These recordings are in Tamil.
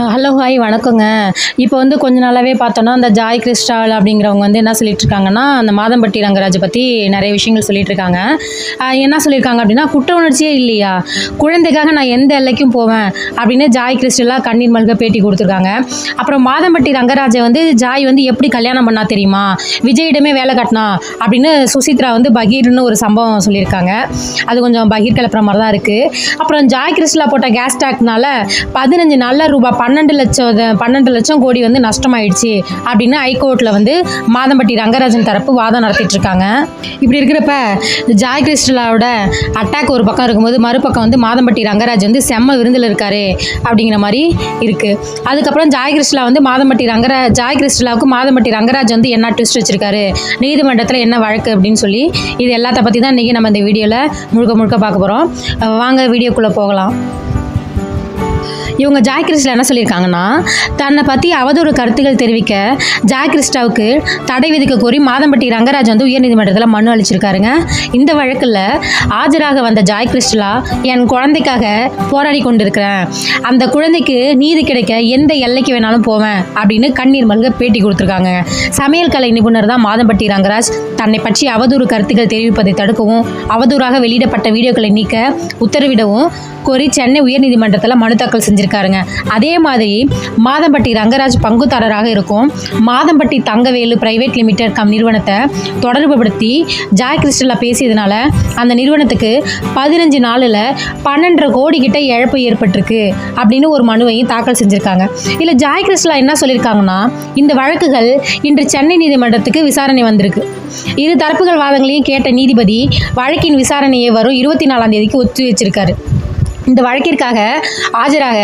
ஹலோ ஹாய் வணக்கங்க. இப்போ வந்து கொஞ்ச நாளாகவே பார்த்தோன்னா அந்த ஜாய் கிறிஸ்டால் அப்படிங்கிறவங்க வந்து என்ன சொல்லிட்டு இருக்காங்கன்னா அந்த மாதம்பட்டி ரங்கராஜை பற்றி நிறைய விஷயங்கள் சொல்லிட்டு இருக்காங்க என்ன சொல்லியிருக்காங்க அப்படின்னா குற்ற உணர்ச்சியே இல்லையா? குழந்தைக்காக நான் எந்த எல்லைக்கும் போவேன் அப்படின்னு ஜாய் கிறிஸ்டலாக கண்ணீர் மல்க பேட்டி கொடுத்துருக்காங்க. அப்புறம் மாதம்பட்டி ரங்கராஜை வந்து ஜாய் வந்து எப்படி கல்யாணம் பண்ணா தெரியுமா? விஜயிடமே வேலை கட்டினா அப்படின்னு சுசித்ரா வந்து பகீர்னு ஒரு சம்பவம் சொல்லியிருக்காங்க. அது கொஞ்சம் பகீர் கிளப்புற மாதிரி தான் இருக்குது அப்புறம் ஜாய் கிறிஸ்டலா போட்ட கேஸ் டேக்னால பதினஞ்சு நல்ல ரூபாய் பன்னெண்டு லட்சம் பன்னெண்டு லட்சம் கோடி வந்து நஷ்டமாயிடுச்சு அப்படின்னு ஹைகோர்ட்டில் வந்து மாதம்பட்டி ரங்கராஜன் தரப்பு வாதம் நடத்திட்டு இருக்காங்க இப்படி இருக்கிறப்ப ஜாய் கிறிஸ்டலாவோட அட்டாக் ஒரு பக்கம் இருக்கும்போது மறுபக்கம் வந்து மாதம்பட்டி ரங்கராஜ் வந்து செம்ம விருந்தில் இருக்காரு அப்படிங்கிற மாதிரி இருக்குது அதுக்கப்புறம் ஜாய் கிறிஸ்டலா வந்து மாதம்பட்டி ரங்கரா ஜாய் கிறிஸ்டலாவுக்கு மாதம்பட்டி ரங்கராஜ் வந்து என்ன ட்விஸ்ட் வச்சிருக்காரு நீதிமன்றத்தில் என்ன வழக்கு அப்படின்னு சொல்லி இது எல்லாத்த பற்றி தான் இன்றைக்கி நம்ம இந்த வீடியோவில் முழுக்க முழுக்க பார்க்க போகிறோம் வாங்க வீடியோக்குள்ளே போகலாம். இவங்க ஜாய் கிறிஸ்டா என்ன சொல்லியிருக்காங்கன்னா தன்னை பற்றி அவதூறு கருத்துக்கள் தெரிவிக்க ஜாய் கிறிஸ்டாவுக்கு தடை விதிக்க கோரி மாதம்பட்டி ரங்கராஜ் வந்து உயர்நீதிமன்றத்தில் மனு அளிச்சிருக்காருங்க. இந்த வழக்கில் ஆஜராக வந்த ஜாய் கிறிஸ்டலா என் குழந்தைக்காக போராடி கொண்டிருக்கிறேன். அந்த குழந்தைக்கு நீதி கிடைக்க எந்த எல்லைக்கு வேணாலும் போவேன் அப்படின்னு கண்ணீர் மல்க பேட்டி கொடுத்துருக்காங்க. சமையல் கலை நிபுணர் தான் மாதம்பட்டி ரங்கராஜ். தன்னை பற்றி அவதூறு கருத்துக்கள் தெரிவிப்பதை தடுக்கவும் அவதூறாக வெளியிடப்பட்ட வீடியோக்களை நீக்க உத்தரவிடவும் கோரி சென்னை உயர்நீதிமன்றத்தில் மனு தாக்கல் செஞ்சு செஞ்சிருக்காருங்க அதே மாதிரி மாதம்பட்டி ரங்கராஜ் பங்குதாரராக இருக்கும். மாதம்பட்டி தங்கவேலு பிரைவேட் லிமிடெட் கம் நிறுவனத்தை தொடர்புபடுத்தி ஜாய் கிறிஸ்டலா பேசியதுனால அந்த நிறுவனத்துக்கு பதினஞ்சு நாளில் பன்னெண்டரை கோடி கிட்ட இழப்பு ஏற்பட்டிருக்கு அப்படின்னு ஒரு மனுவையும் தாக்கல் செஞ்சுருக்காங்க. இதில் ஜாய் கிறிஸ்டலா என்ன சொல்லியிருக்காங்கன்னா இந்த வழக்குகள் இன்று சென்னை நீதிமன்றத்துக்கு விசாரணை வந்திருக்கு. இரு தரப்புகள் வாதங்களையும் கேட்ட நீதிபதி வழக்கின் விசாரணையை வரும் இருபத்தி நாலாம் தேதிக்கு ஒத்தி வச்சிருக்காரு இந்த வழக்கிற்காக ஆஜராக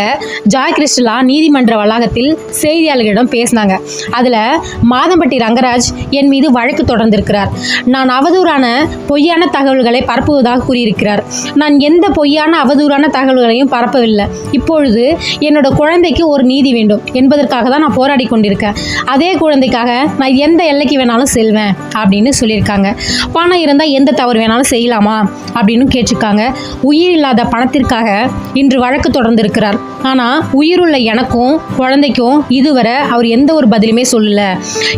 ஜாய் கிறிஸ்டலா நீதிமன்ற வளாகத்தில் செய்தியாளர்களிடம் பேசினாங்க. அதில் மாதம்பட்டி ரங்கராஜ் என் மீது வழக்கு தொடர்ந்திருக்கிறார். நான் அவதூறான பொய்யான தகவல்களை பரப்புவதாக கூறியிருக்கிறார். நான் எந்த பொய்யான அவதூறான தகவல்களையும் பரப்பவில்லை. இப்பொழுது என்னோட குழந்தைக்கு ஒரு நீதி வேண்டும். என்பதற்காக தான் நான் போராடி கொண்டிருக்கேன். அதே குழந்தைக்காக நான் எந்த எல்லைக்கு வேணாலும் செல்வேன் அப்படின்னு சொல்லியிருக்காங்க. பணம் இருந்தால் எந்த தவறு வேணாலும் செய்யலாமா அப்படின்னு கேட்டிருக்காங்க. உயிர் இல்லாத பணத்திற்காக இன்று வழக்கு தொடர்ந்திருக்கிறார். ஆனால் உயிருள்ள எனக்கும் குழந்தைக்கும் இதுவரை அவர் எந்த ஒரு பதிலுமே சொல்லல.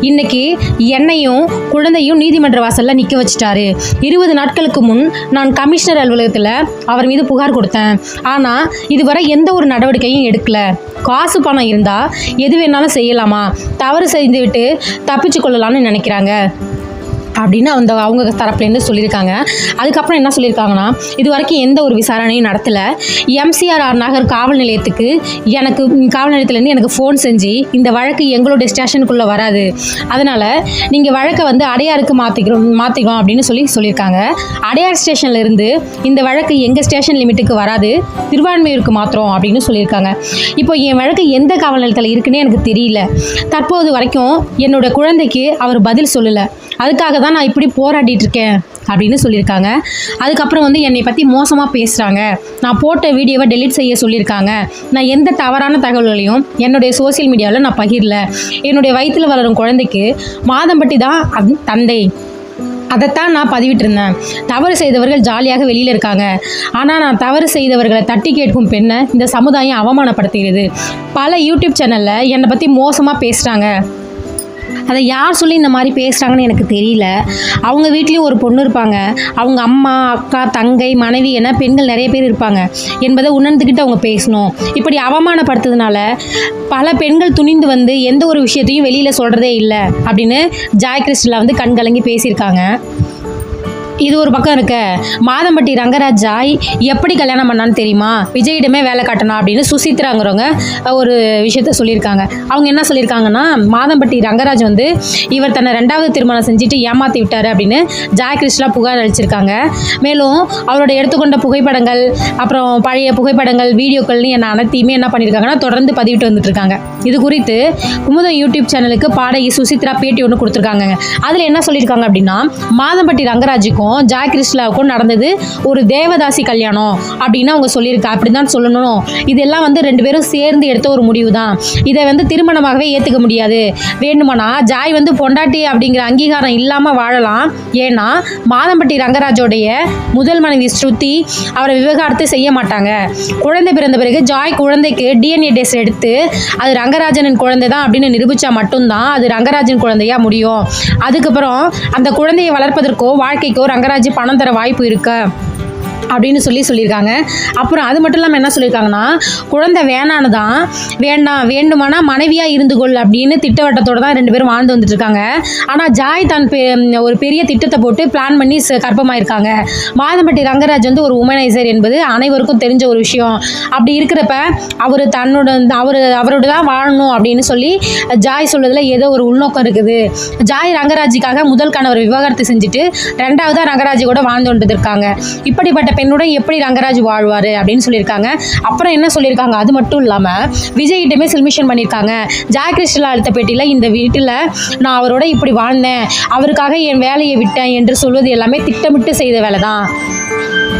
இன்னைக்கு என்னையும் குழந்தையும் நீதிமன்ற வாசல்ல நிற்க வச்சிட்டாரு. இருபது நாட்களுக்கு முன் நான் கமிஷனர் அலுவலகத்தில் அவர் மீது புகார் கொடுத்தேன். ஆனால் இதுவரை எந்த ஒரு நடவடிக்கையும் எடுக்கல. காசு பணம் இருந்தால் எது வேணாலும் செய்யலாமா? தவறு செய்துவிட்டு தப்பிச்சு கொள்ளலாம்னு நினைக்கிறாங்க. அப்படின்னு அந்த அவங்க தரப்புலேருந்து சொல்லியிருக்காங்க. அதுக்கப்புறம் என்ன சொல்லியிருக்காங்கன்னா இது வரைக்கும் எந்த ஒரு விசாரணையும் நடத்தலை. எம்சிஆர்ஆர் நகர் காவல் நிலையத்துக்கு எனக்கு காவல் நிலையத்துலேருந்து எனக்கு ஃபோன் செஞ்சு இந்த வழக்கு எங்களுடைய ஸ்டேஷனுக்குள்ளே வராது. அதனால் நீங்கள் வழக்கை வந்து அடையாருக்கு மாற்றிக்கிறோம் மாற்றிக்கிறோம் அப்படின்னு சொல்லி சொல்லியிருக்காங்க. அடையார் ஸ்டேஷன்லேருந்து இந்த வழக்கு எங்கள் ஸ்டேஷன் லிமிட்டுக்கு வராது. திருவான்மையூருக்கு மாத்திரம் அப்படின்னு சொல்லியிருக்காங்க. இப்போ என் வழக்கு எந்த காவல் நிலையத்தில் இருக்குன்னு எனக்கு தெரியல. தற்போது வரைக்கும் என்னோட குழந்தைக்கு அவர் பதில் சொல்லலை. அதுக்காக தான் நான் இப்படி போராடிட்டு இருக்கேன் அப்படின்னு சொல்லியிருக்காங்க. அதுக்கப்புறம் வந்து என்னை பற்றி மோசமாக பேசுகிறாங்க நான் போட்ட வீடியோவை டெலீட் செய்ய சொல்லியிருக்காங்க. நான் எந்த தவறான தகவல்களையும் என்னுடைய சோஷியல் மீடியாவில் நான் பகிரல. என்னுடைய வயிற்றில் வளரும் குழந்தைக்கு மாதம்பட்டி தான் அத்- தந்தை. அதைத்தான் நான் பதிவிட்டிருந்தேன். தவறு செய்தவர்கள் ஜாலியாக வெளியில் இருக்காங்க. ஆனால் நான் தவறு செய்தவர்களை தட்டி கேட்கும் பெண்ணை இந்த சமுதாயம் அவமானப்படுத்துகிறது பல யூடியூப் சேனலில் என்னை பற்றி மோசமாக பேசுகிறாங்க அதை யார் சொல்லி இந்த மாதிரி பேசுகிறாங்கன்னு எனக்கு தெரியல. அவங்க வீட்லேயும் ஒரு பொண்ணு இருப்பாங்க. அவங்க அம்மா அக்கா தங்கை மனைவி என பெண்கள் நிறைய பேர் இருப்பாங்க. என்பதை உணர்ந்துக்கிட்டு அவங்க பேசணும். இப்படி அவமானப்படுத்துறதுனால பல பெண்கள் துணிந்து வந்து எந்த ஒரு விஷயத்தையும் வெளியில் சொல்கிறதே இல்லை அப்படின்னு ஜாய் கிறிஸ்டலா வந்து கண்கலங்கி பேசியிருக்காங்க. இது ஒரு பக்கம் இருக்க. மாதம்பட்டி ரங்கராஜ் ஜாய் எப்படி கல்யாணம் பண்ணான்னு தெரியுமா? விஜயிடமே வேலை காட்டணும் அப்படின்னு சுசித்ராங்கிறவங்க ஒரு விஷயத்த சொல்லியிருக்காங்க. அவங்க என்ன சொல்லியிருக்காங்கன்னா மாதம்பட்டி ரங்கராஜ் வந்து இவர் தன்னை ரெண்டாவது திருமணம் செஞ்சுட்டு ஏமாற்றி விட்டார் அப்படின்னு ஜாய் கிருஷ்ணா புகார் அளிச்சிருக்காங்க. மேலும் அவரோட எடுத்துக்கொண்ட புகைப்படங்கள் அப்புறம் பழைய புகைப்படங்கள் வீடியோக்கள்னு என்ன அனைத்தையுமே என்ன பண்ணியிருக்காங்கன்னா தொடர்ந்து பதிவிட்டு வந்துட்டு இருக்காங்க இது குறித்து குமுதம் யூடியூப் சேனலுக்கு பாடகி சுசித்ரா பேட்டி ஒன்று கொடுத்துருக்காங்க அதில் என்ன சொல்லியிருக்காங்க அப்படின்னா மாதம்பட்டி ரங்கராஜுக்கும் கல்யாணம் ஜாய் கிருஷ்ணாவுக்கும் நடந்தது. ஒரு தேவதாசி கல்யாணம் அப்படின்னு அவங்க சொல்லியிருக்கா. அப்படி தான் சொல்லணும். இதெல்லாம் வந்து ரெண்டு பேரும் சேர்ந்து எடுத்த ஒரு முடிவு தான் இதை வந்து திருமணமாகவே ஏற்றுக்க முடியாது. வேணுமானா ஜாய் வந்து பொண்டாட்டி அப்படிங்கிற அங்கீகாரம் இல்லாமல் வாழலாம். ஏன்னா மாதம்பட்டி ரங்கராஜோடைய முதல் மனைவி ஸ்ருதி அவரை விவகாரத்தை செய்ய மாட்டாங்க. குழந்தை பிறந்த பிறகு ஜாய் குழந்தைக்கு டிஎன்ஏ டெஸ்ட் எடுத்து அது ரங்கராஜனின் குழந்தை தான் அப்படின்னு நிரூபித்தா மட்டும்தான் அது ரங்கராஜன் குழந்தையா முடியும். அதுக்கப்புறம் அந்த குழந்தையை வளர்ப்பதற்கோ வாழ்க்கைக்கோ ரங்கராஜ் பணம் தர வாய்ப்பு இருக்கா? அப்படின்னு சொல்லி சொல்லியிருக்காங்க. அப்புறம் அது மட்டும் இல்லாமல் என்ன சொல்லியிருக்காங்கன்னா குழந்தை வேணான்னு தான் வேண்டாம் வேண்டுமானா மனைவியாக இருந்து கொள் அப்படின்னு திட்டவட்டத்தோட தான் ரெண்டு பேரும் வாழ்ந்து வந்துட்டு இருக்காங்க ஆனால் ஜாய் தான் பெ- ஒரு பெரிய திட்டத்தை போட்டு பிளான் பண்ணி ச- கர்ப்பமாயிருக்காங்க. மாதம்பட்டி ரங்கராஜ் வந்து ஒரு உமனைசர் என்பது அனைவருக்கும் தெரிஞ்ச ஒரு விஷயம். அப்படி இருக்கிறப்ப அவர் தன்னோட அவர் அவரோட தான் வாழணும் அப்படின்னு சொல்லி ஜாய் சொல்றதுல ஏதோ ஒரு உள்நோக்கம் இருக்குது. ஜாய் ரங்கராஜுக்காக முதல் கணவர் விவாகரத்து செஞ்சுட்டு ரெண்டாவதாக ரங்கராஜி கூட வாழ்ந்து கொண்டு இருக்காங்க இப்படிப்பட்ட பெண்ணுடன் எப்படி ரங்கராஜ் வாழ்வார் அப்படின்னு சொல்லியிருக்காங்க. அப்புறம் என்ன சொல்லியிருக்காங்க? அது மட்டும் இல்லாமல் விஜய்கிட்டமே சில்மிஷன் பண்ணியிருக்காங்க. ஜாய் அழுத்த பேட்டியில் இந்த வீட்டில் நான் அவரோட இப்படி வாழ்ந்தேன். அவருக்காக என் வேலையை விட்டேன் என்று சொல்வது எல்லாமே திட்டமிட்டு செய்த வேலை தான்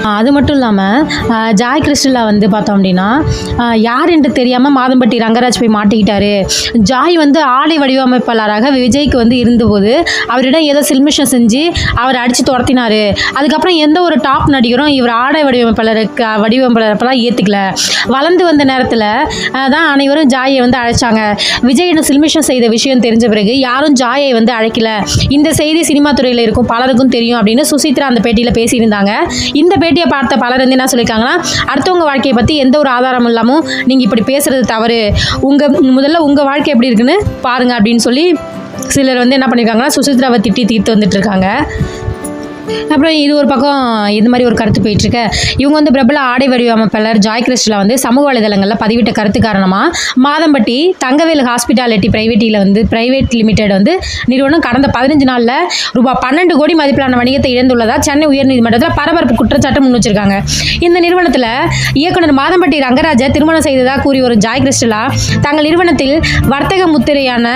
அது மட்டும் இல்லாமல் ஜாய் கிறிஸ்டலா வந்து பார்த்தோம் அப்படின்னா யார் என்று தெரியாமல் மாதம்பட்டி ரங்கராஜ் போய் மாட்டிக்கிட்டாரு. ஜாய் வந்து ஆடை வடிவமைப்பாளராக விஜய்க்கு வந்து இருந்தபோது அவரிடம் ஏதோ சில்மிஷம் செஞ்சு அவர் அடித்து துரத்தினார். அதுக்கப்புறம் எந்த ஒரு டாப் நடிகரும் இவர் ஆடை வடிவமைப்பாளருக்கு வடிவமைப்பாளர்லாம் ஏற்றுக்கல வளர்ந்து வந்த நேரத்தில் தான் அனைவரும் ஜாயை வந்து அழைச்சாங்க. விஜயிடம் சில்மிஷம் செய்த விஷயம் தெரிஞ்ச பிறகு யாரும் ஜாயை வந்து அழைக்கல. இந்த செய்தி சினிமா துறையில் இருக்கும் பலருக்கும் தெரியும் அப்படின்னு சுசித்ரா அந்த பேட்டியில் பேசியிருந்தாங்க. இந்த பேட்டி பேட்டியை பார்த்த பலர் வந்து என்ன சொல்லியிருக்காங்கன்னா அடுத்தவங்க வாழ்க்கையை பற்றி எந்த ஒரு ஆதாரமும் இல்லாமல் நீங்கள் இப்படி பேசுறது தவறு. உங்கள் முதல்ல உங்கள் வாழ்க்கை எப்படி இருக்குன்னு பாருங்கள் அப்படின்னு சொல்லி சிலர் வந்து என்ன பண்ணியிருக்காங்கன்னா சுசித்ராவை திட்டி தீர்த்து வந்துட்டு இருக்காங்க. அப்புறம் இது ஒரு பக்கம் இது மாதிரி ஒரு கருத்து போயிட்டு இருக்கு இவங்க வந்து பிரபல ஆடை வடிவமைப்பாளர் ஜாய் கிறிஸ்டலா வந்து சமூக வலைதளங்களில் பதிவிட்ட கருத்து காரணமாக மாதம்பட்டி தங்கவேலு ஹாஸ்பிட்டாலிட்டி பிரைவேட்டியில் வந்து பிரைவேட் லிமிடெட் வந்து நிறுவனம் கடந்த பதினஞ்சு நாளில் ரூபாய் பன்னெண்டு கோடி மதிப்பிலான வணிகத்தை இழந்துள்ளதா சென்னை உயர்நீதிமன்றத்தில் பரபரப்பு குற்றச்சாட்டு முன் வச்சிருக்காங்க. இந்த நிறுவனத்தில் இயக்குனர் மாதம்பட்டி ரங்கராஜை திருமணம் செய்ததாக கூறி வரும் ஜாய் கிறிஸ்டலா தங்கள் நிறுவனத்தில் வர்த்தக முத்திரையான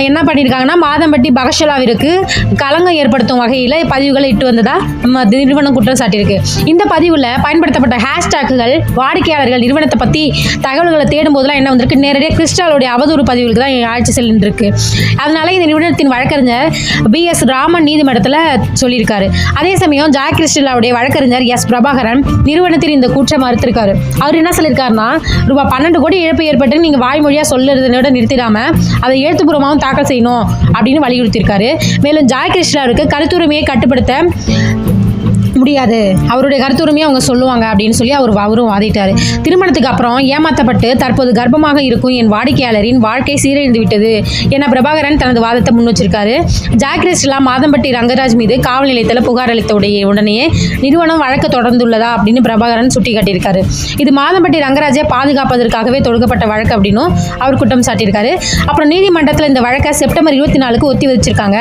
என்ன பண்ணியிருக்காங்கன்னா மாதம்பட்டி பகஷலாவிற்கு கலங்கம் ஏற்படுத்தும் வகையில் பதிவுகளை வெளியிட்டு வந்ததா? நம்ம நிறுவனம் குற்றம் சாட்டியிருக்கு இந்த பதிவில் பயன்படுத்தப்பட்ட ஹேஷ்டேக்குகள் வாடிக்கையாளர்கள் நிறுவனத்தை பற்றி தகவல்களை தேடும் போதெல்லாம் என்ன வந்திருக்கு? நேரடியாக கிறிஸ்டாலுடைய அவதூறு பதிவுகளுக்கு தான் ஆட்சி செல்லிருக்கு அதனால இந்த நிறுவனத்தின் வழக்கறிஞர் பி எஸ் ராமன் நீதிமன்றத்தில் சொல்லியிருக்காரு. அதே சமயம் ஜாய் கிறிஸ்டலாவுடைய வழக்கறிஞர் எஸ் பிரபாகரன் நிறுவனத்தில் இந்த கூற்றை மறுத்திருக்காரு. அவர் என்ன சொல்லியிருக்காருன்னா ரூபாய் பன்னெண்டு கோடி இழப்பு ஏற்பட்டு நீங்கள் வாய்மொழியாக சொல்லுறதனோட நிறுத்திடாம அதை எழுத்துப்பூர்வமாகவும் தாக்கல் செய்யணும் அப்படின்னு வலியுறுத்தியிருக்காரு. மேலும் ஜாய் கிருஷ்ணாவுக்கு கருத்துரிமையை கட்டுப்படுத்த 嗯。முடியாது. அவருடைய கருத்துரிமையை அவங்க சொல்லுவாங்க அப்படின்னு சொல்லி அவர் அவரும் வாதிட்டார். திருமணத்துக்கு அப்புறம் ஏமாற்றப்பட்டு தற்போது கர்ப்பமாக இருக்கும் என் வாடிக்கையாளரின் வாழ்க்கை சீரழிந்து விட்டது. என பிரபாகரன் தனது வாதத்தை முன் வச்சிருக்காரு. ஜாக்ரிஸ்லா மாதம்பட்டி ரங்கராஜ் மீது காவல் நிலையத்தில் புகார் அளித்த உடைய உடனே நிறுவனம் வழக்கு தொடர்ந்துள்ளதா அப்படின்னு பிரபாகரன் சுட்டிக்காட்டியிருக்காரு. இது மாதம்பட்டி ரங்கராஜை பாதுகாப்பதற்காகவே தொடுக்கப்பட்ட வழக்கு அப்படின்னும் அவர் குற்றம் சாட்டியிருக்காரு. அப்புறம் நீதிமன்றத்தில் இந்த வழக்கை செப்டம்பர் இருபத்தி நாலுக்கு ஒத்தி வச்சிருக்காங்க.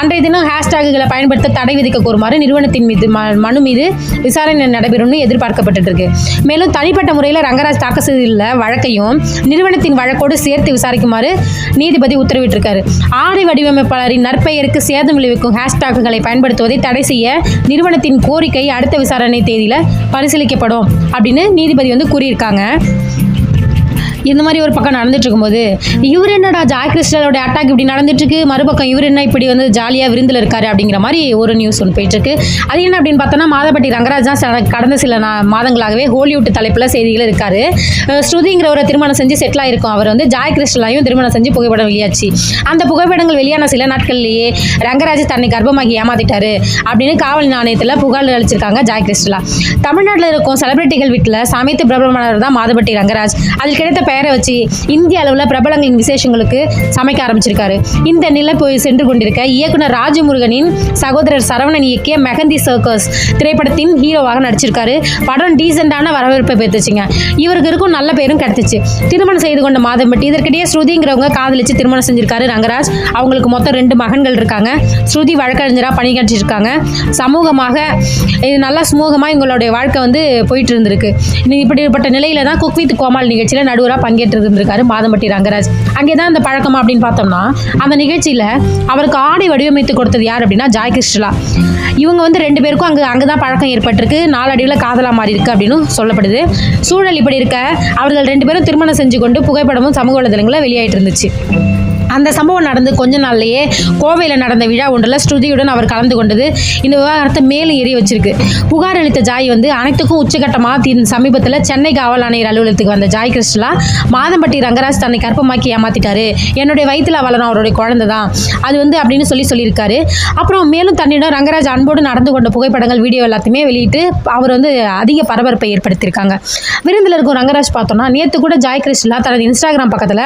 அன்றைய தினம் ஹேஷ்டேகுகளை பயன்படுத்த தடை விதிக்க கோருமாறு நிறுவனத்தின் மீது மனு மீது விசாரணை நடைபெறும்னு எதிர்பார்க்கப்பட்டு இருக்கு மேலும் தனிப்பட்ட முறையில் ரங்கராஜ் தாக்கல் செய்துள்ள வழக்கையும் நிறுவனத்தின் வழக்கோடு சேர்த்து விசாரிக்குமாறு நீதிபதி உத்தரவிட்டிருக்காரு. ஆடை வடிவமைப்பாளரின் நற்பெயருக்கு சேதம் விளைவிக்கும் ஹேஷ்டாக்குகளை பயன்படுத்துவதை தடை செய்ய நிறுவனத்தின் கோரிக்கை அடுத்த விசாரணை தேதியில் பரிசீலிக்கப்படும் அப்படின்னு நீதிபதி வந்து கூறியிருக்காங்க. இந்த மாதிரி ஒரு பக்கம் நடந்துட்டு இருக்கும்போது இவர் என்னடா ஜாய் கிறிஸ்டலோட அட்டாக் இப்படி நடந்துட்டு இருக்கு மறுபக்கம் இவர் என்ன இப்படி வந்து ஜாலியாக விருந்தில் இருக்காரு அப்படிங்கிற மாதிரி ஒரு நியூஸ் ஒன்று போயிட்டு இருக்கு அது என்ன அப்படின்னு பார்த்தோன்னா மாதப்பட்டி ரங்கராஜ் தான் கடந்த சில மாதங்களாகவே ஹோலிவுட் தலைப்பில் செய்திகள் இருக்காரு. ஸ்ருதிங்கிற ஒரு திருமணம் செஞ்சு செட்டில் ஆயிருக்கும். அவர் வந்து ஜாய் கிறிஸ்டலாயும் திருமணம் செஞ்சு புகைப்படம் வெளியாச்சு. அந்த புகைப்படங்கள் வெளியான சில நாட்கள்லேயே ரங்கராஜ் தன்னை கர்ப்பமாகி ஏமாத்திட்டாரு அப்படின்னு காவல் நாணயத்தில் புகார் அளிச்சிருக்காங்க ஜாய் கிறிஸ்டலா. தமிழ்நாட்டில் இருக்கும் செலிபிரிட்டிகள் வீட்டில் சமைத்து பிரபலமானவர் தான் மாதப்பட்டி ரங்கராஜ். அதில் கிடைத்த பெயரை வச்சு இந்திய அளவில் பிரபலங்களின் விசேஷங்களுக்கு சமைக்க ஆரம்பிச்சிருக்காரு. இந்த நிலை போய் சென்று கொண்டிருக்க இயக்குனர் ராஜமுருகனின் சகோதரர் சரவணன் இயக்கிய மெஹந்தி சர்க்கஸ் திரைப்படத்தின் ஹீரோவாக நடிச்சிருக்காரு. படம் டீசெண்டான வரவேற்பை பெற்றுச்சுங்க. இவருக்கு இருக்கும் நல்ல பேரும் கிடைச்சிச்சு. திருமணம் செய்து கொண்ட மாதம்பட்டி இதற்கிடையே ஸ்ருதிங்கிறவங்க காதலிச்சு திருமணம் செஞ்சிருக்காரு ரங்கராஜ். அவங்களுக்கு மொத்தம் ரெண்டு மகன்கள் இருக்காங்க. ஸ்ருதி வழக்கறிஞராக பணியாற்றிருக்காங்க. சமூகமாக இது நல்லா சுமூகமாக எங்களுடைய வாழ்க்கை வந்து போயிட்டு இருந்திருக்கு. இப்படிப்பட்ட நிலையில தான் குக் வித் கோமால் நிகழ்ச்சியில் நடுவராக பங்கேற்று இருந்திருக்காரு மாதம்பட்டி ரங்கராஜ். அங்கே தான் அந்த பழக்கமா அப்படின்னு பார்த்தோம்னா அந்த நிகழ்ச்சியில் அவருக்கு ஆடை வடிவமைத்து கொடுத்தது யார் அப்படின்னா ஜாய் கிருஷ்ணலா இவங்க வந்து ரெண்டு பேருக்கும் அங்கே அங்கே தான் பழக்கம் ஏற்பட்டிருக்கு. நாளடைவில் காதலாக மாறி இருக்கு அப்படின்னு சொல்லப்படுது. சூழல் இப்படி இருக்க அவர்கள் ரெண்டு பேரும் திருமணம் செஞ்சு கொண்டு புகைப்படமும் சமூக வலைதளங்களில் வெளியாயிட்டு இருந்துச்சு. அந்த சம்பவம் நடந்து கொஞ்ச நாள்லயே கோவையில் நடந்த விழா ஒன்றில் ஸ்ருதியுடன் அவர் கலந்து கொண்டது இந்த விவகாரத்தை மேலும் எரிய வச்சிருக்கு. புகார் அளித்த ஜாய் வந்து அனைத்துக்கும் உச்சகட்டமாக தீ சமீபத்தில் சென்னை காவல் ஆணையர் அலுவலகத்துக்கு வந்த ஜாய் கிருஷ்ணலா மாதம்பட்டி ரங்கராஜ் தன்னை கற்பமாக்கி ஏமாத்திட்டாரு. என்னுடைய வயிற்றில் வளரும் அவருடைய குழந்தை தான். அது வந்து அப்படின்னு சொல்லி சொல்லியிருக்காரு. அப்புறம் மேலும் தன்னிடம் ரங்கராஜ் அன்போடு நடந்து கொண்ட புகைப்படங்கள் வீடியோ எல்லாத்தையுமே வெளியிட்டு அவர் வந்து அதிக பரபரப்பை ஏற்படுத்தியிருக்காங்க. விருந்தில் இருக்கும் ரங்கராஜ் பார்த்தோம்னா நேற்று கூட ஜாய் கிருஷ்ணலா தனது இன்ஸ்டாகிராம் பக்கத்தில்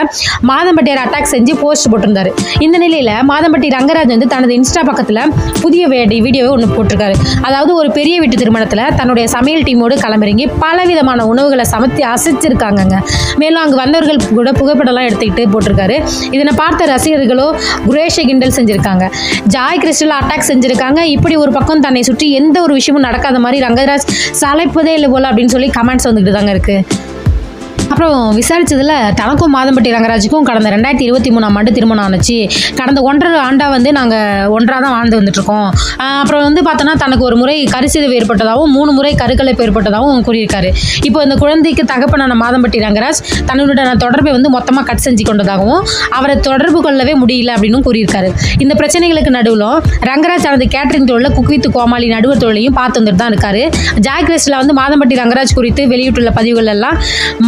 மாதம்பட்டியார் அட்டாக் செஞ்சு போஸ்ட் போட்டிருந்தாரு. இந்த நிலையில் மாதம்பட்டி ரங்கராஜ் வந்து தனது இன்ஸ்டா பக்கத்தில் புதிய வே- வீடியோவை ஒன்று போட்டிருக்காரு. அதாவது ஒரு பெரிய வீட்டு திருமணத்தில் தன்னுடைய சமையல் டீமோடு களமிறங்கி பலவிதமான உணவுகளை சமைத்து அசைச்சிருக்காங்கங்க. மேலும் அங்கே வந்தவர்கள் கூட புகைப்படம்லாம் எடுத்துக்கிட்டு போட்டிருக்காரு. இதனை பார்த்த ரசிகர்களோ குரேஷை கிண்டல் செஞ்சுருக்காங்க. ஜாய் கிறிஸ்டல் அட்டாக் செஞ்சுருக்காங்க. இப்படி ஒரு பக்கம் தன்னை சுற்றி எந்த ஒரு விஷயமும் நடக்காத மாதிரி ரங்கராஜ் சளைப்பதே இல்லை போல அப்படின்னு சொல்லி கமெண்ட்ஸ் வந்துக்கிட்டு தாங்க இருக்குது அப்புறம் விசாரிச்சதுல தனக்கும் மாதம்பட்டி ரங்கராஜுக்கும் கடந்த ரெண்டாயிரத்தி இருபத்தி மூணாம் ஆண்டு திருமணம் ஆனுச்சு. கடந்த ஒன்றரை ஆண்டாக வந்து நாங்கள் ஒன்றாக தான் வாழ்ந்து வந்துட்டுருக்கோம். அப்புறம் வந்து பார்த்தோன்னா தனக்கு ஒரு முறை கரிசிதவு ஏற்பட்டதாகவும் மூணு முறை கருக்கலைப்பு ஏற்பட்டதாகவும் கூறியிருக்காரு. இப்போ இந்த குழந்தைக்கு தகப்பனான மாதம்பட்டி ரங்கராஜ் தன்னுடைய தொடர்பை வந்து மொத்தமாக கட் செஞ்சு கொண்டதாகவும் அவரை தொடர்பு கொள்ளவே முடியல அப்படின்னு கூறியிருக்காரு. இந்த பிரச்சனைகளுக்கு நடுவில் ரங்கராஜ் தனது கேட்டரிங் தொழில குக்வித்து கோமாளி நடுவர் தொழிலையும் பார்த்து வந்துட்டு தான் இருக்காரு. ஜாய் கிறிஸ்டில் வந்து மாதம்பட்டி ரங்கராஜ் குறித்து வெளியிட்டுள்ள பதிவுகள் எல்லாம்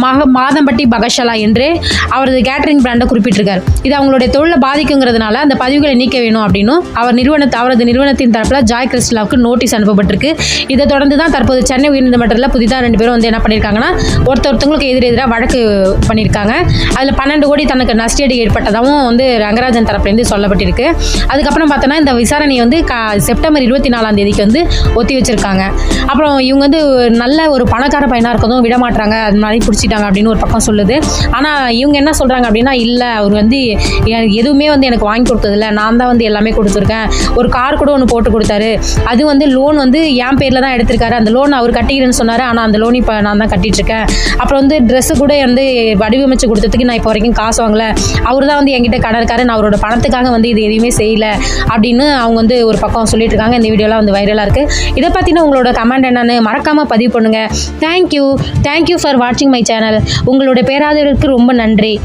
மக மாதம்பட்டி பகஷலா என்று அவரது கேட்டரிங் பிராண்டை குறிப்பிட்டிருக்கார். இது அவங்களுடைய தொழிலை பாதிக்குங்கிறதுனால அந்த பதிவுகளை நீக்க வேணும் அப்படின்னும் அவர் நிறுவனத்தை அவரது நிறுவனத்தின் தரப்பில் ஜாய் கிறிஸ்டலாவுக்கு நோட்டீஸ் அனுப்பப்பட்டிருக்கு. இதை தொடர்ந்து தான் தற்போது சென்னை உயர்நீதிமன்றத்தில் புதிதாக ரெண்டு பேரும் வந்து என்ன பண்ணியிருக்காங்கன்னா ஒருத்தர் ஒருத்தவங்களுக்கு எதிர் எதிராக வழக்கு பண்ணியிருக்காங்க அதில் பன்னெண்டு கோடி தனக்கு நஷ்டஈடு ஏற்பட்டதாகவும் வந்து ரங்கராஜன் தரப்புலேருந்து சொல்லப்பட்டிருக்கு. அதுக்கப்புறம் பார்த்தோன்னா இந்த விசாரணையை வந்து கா செப்டம்பர் இருபத்தி நாலாம் தேதிக்கு வந்து ஒத்தி வச்சிருக்காங்க. அப்புறம் இவங்க வந்து நல்ல ஒரு பணக்கார பையனாக இருக்கதும் விடமாட்டாங்க. அது மாதிரி பிடிச்சிட்டாங்க அப்படின்னு ஒரு பக்கம் சொல்லுது. ஆனால் இவங்க என்ன சொல்கிறாங்க அப்படின்னா இல்லை அவர் வந்து எனக்கு எதுவுமே வந்து எனக்கு வாங்கி கொடுத்ததில்ல. நான் தான் வந்து எல்லாமே கொடுத்துருக்கேன். ஒரு கார் கூட ஒன்று போட்டு கொடுத்தாரு. அது வந்து லோன் வந்து என் பேரில் தான் எடுத்திருக்காரு. அந்த லோன் அவர் கட்டிக்கிறேன்னு சொன்னார். ஆனால் அந்த லோன் இப்போ நான் தான் கட்டிட்டு இருக்கேன் அப்புறம் வந்து ட்ரெஸ்ஸு கூட வந்து வடிவமைச்சு கொடுத்ததுக்கு நான் இப்போ வரைக்கும் காசு வாங்கல. அவர் தான் வந்து என்கிட்ட கடன் இருக்காரு. நான் அவரோட பணத்துக்காக வந்து இது எதுவுமே செய்யல. அப்படின்னு அவங்க வந்து ஒரு பக்கம் சொல்லிட்டு இருக்காங்க இந்த வீடியோலாம் வந்து வைரலாக இருக்குது இதை பற்றின உங்களோட கமெண்ட் என்னன்னு மறக்காமல் பதிவு பண்ணுங்கள் thank you thank you for வாட்சிங் மை சேனல் உங்களுடைய பேராதரவிற்கு ரொம்ப நன்றி.